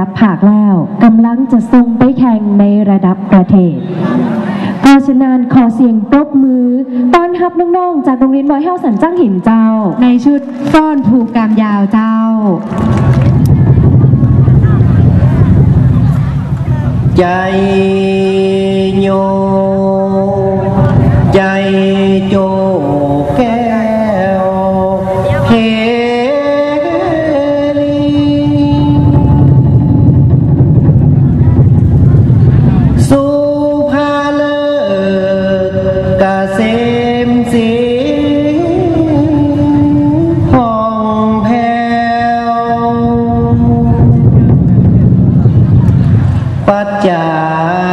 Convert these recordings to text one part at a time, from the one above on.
ดับภาคแล้วกำลังจะส่งไปแข่งในระดับประเทศเพราะฉะนั้นขอเสียงปรบมือต้อนรับน้องๆ จากโรงเรียนบอยเฮาสันจ้างหินเจ้า ในชุดฟ้อนผูกกามยาวเจ้า ใจโยใจโจแก ปั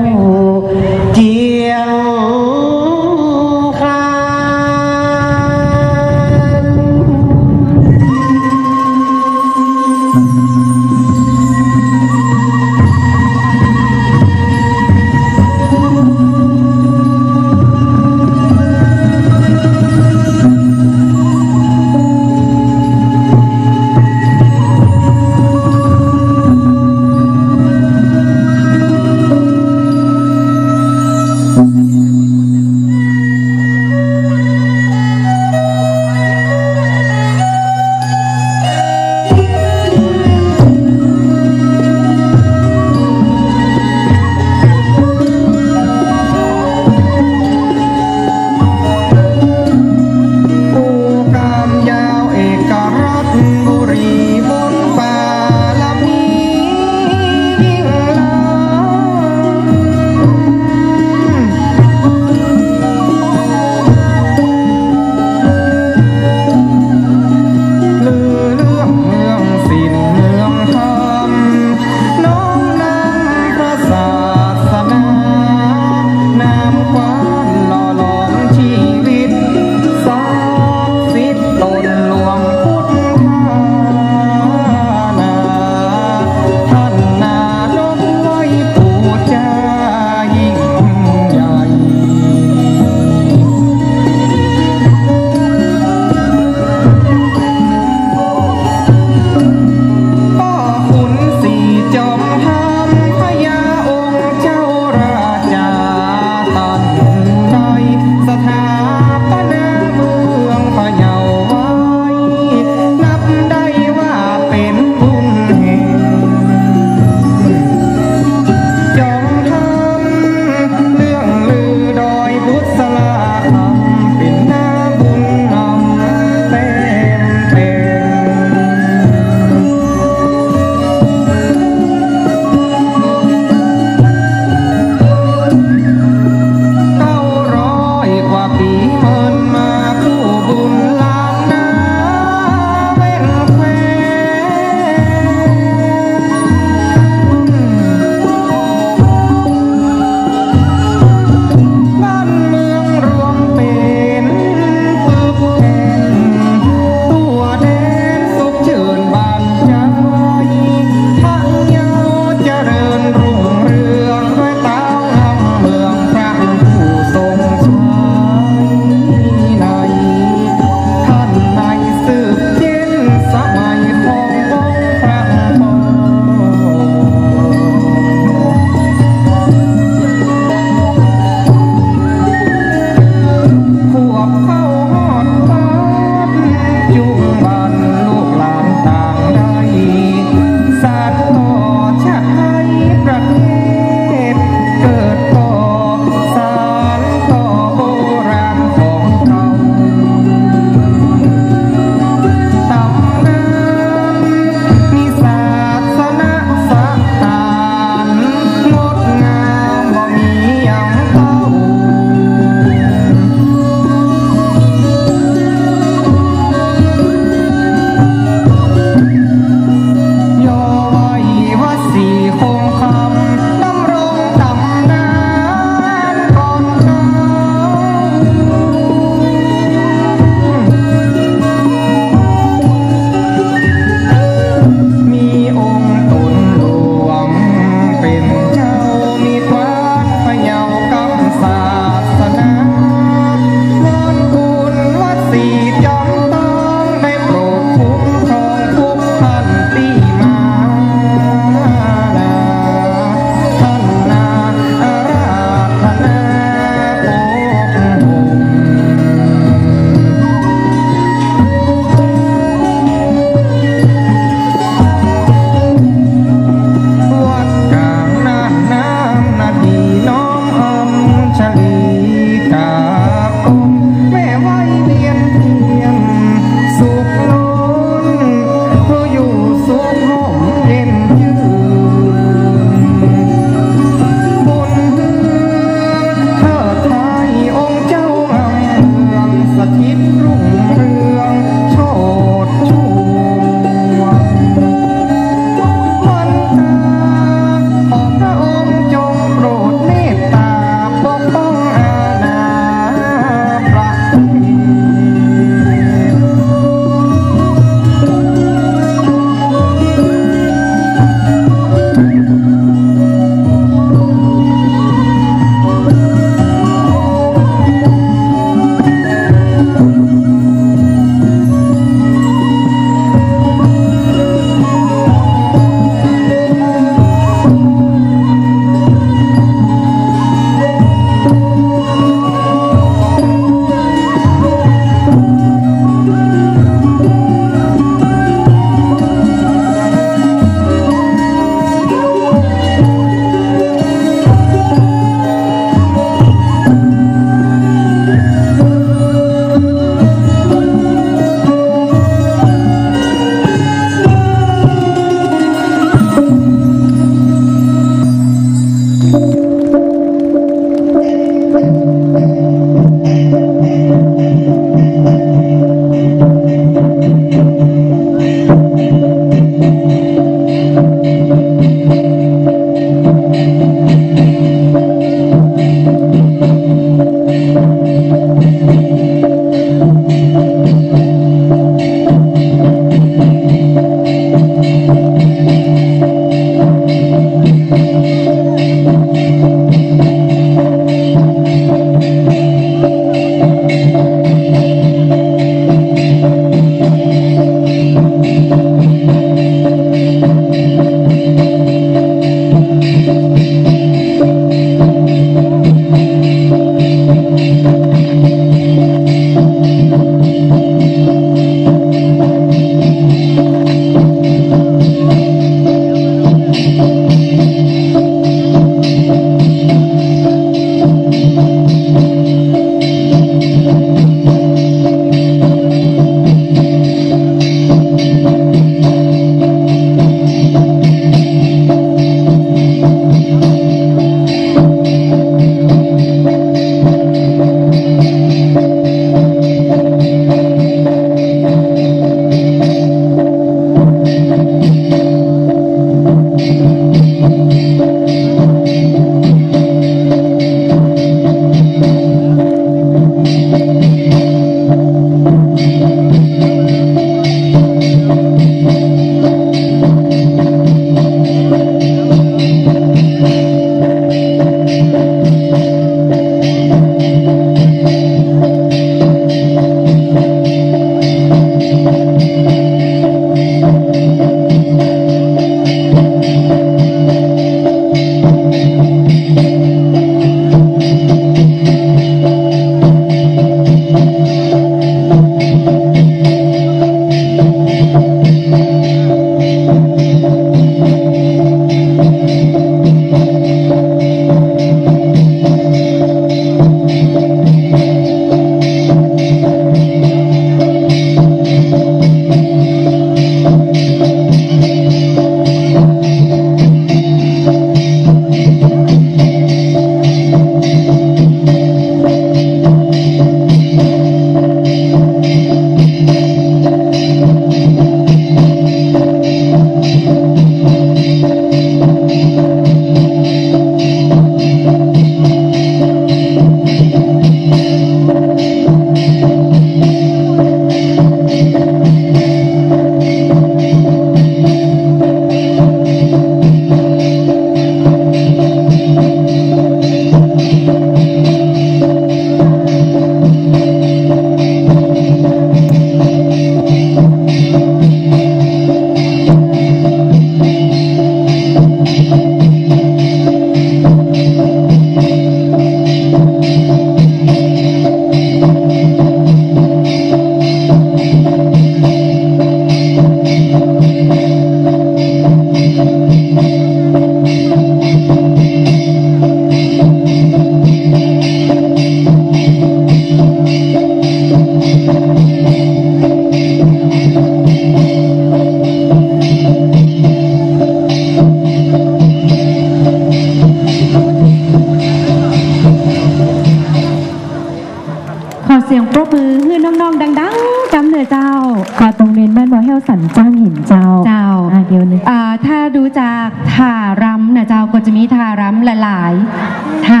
สียงปรบมือให้น้องๆดังๆจำเลยเจ้าขอตรงเรียนบ้านบอยเฮาสันจ้างหินเจ้าเจ้าอะเดี๋ยวหนึงอ่าถ้าดูจากท่ารำนะเจ้าก็จะมีท่ารำหลายๆท่า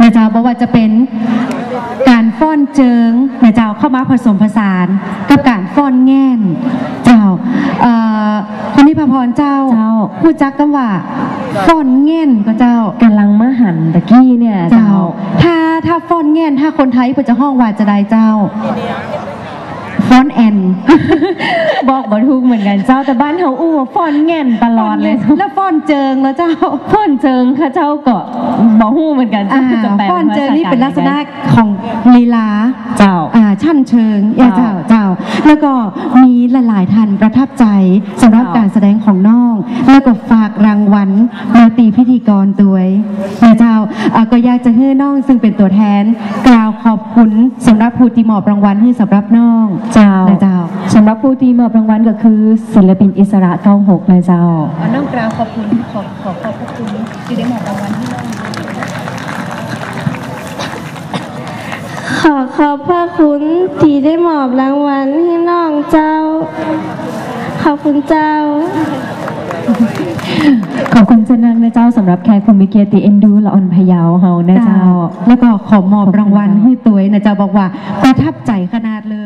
นะเจ้าบอกว่าจะเป็นการฟ้อนเจิงนะเจ้าเข้ามาผสมผสานกับการฟ้อนแง่นเจ้าเอ่อคุณนิพาพรเจ้าเจ้าพูดจักกันว่าฟ้อนแง่นก็เจ้ากำลังมาหันตะกี้เนี่ยเจ้าเจ้าถ้า ถ้าฟ้อนแง่นถ้าคนไทยเปิดจะห้องว่าจะได้เจ้าฟ้อนแอนบอกบ่ถูกเหมือนกันเจ้าแต่บ้านเฮาอู้ว่าฟ้อนแง่นตลอดเลย แล้วฟ้อนเจิงแล้วเจ้าฟ้อนเจิงค่ะเจ้าก็บ่ฮู้เหมือนกันอ่าเจ้าจะแปลฟ้อนเจิงนี่ภาษากลางเป็นลักษณะของลีลาเจ้าอ่า ชั้นเชิงอย่าเจ้าเจ้า แล้วก็มีหลายๆท่านประทับใจสำหรับเจ้าการแสดงของน้อง แล้วก็ฝากรางวัลมาตีพิธีกรด้วยนะเจ้าอ่าก็อยากจะให้น้องซึ่งเป็นตัวแทน กล่าวขอบคุณสำหรับผู้ที่มอบรางวัลให้สำหรับน้องเจ้านะเจ้าสำหรับผู้ที่มอบรางวัลก็คือ ศิลปินอิสระ96นะเจ้าน้องกล่าวขอบคุณขอขอขอบพระคุณที่ได้มอบรางวัลให้น้อง ขอขอบพระคุณที่ได้มอบรางวัลให้น้องเจ้า ขอบคุณเจ้า ขอบคุณเจนังนะเจ้าสำหรับแขกคุณมิเกียรติเอ็นดูละออนพะเยาเฮานะเจ้า แล้วก็ขอมอบขอบคุณรางวัลเจ้าให้ตัวยนะเจ้าบอกว่าประทับใจขนาดเลย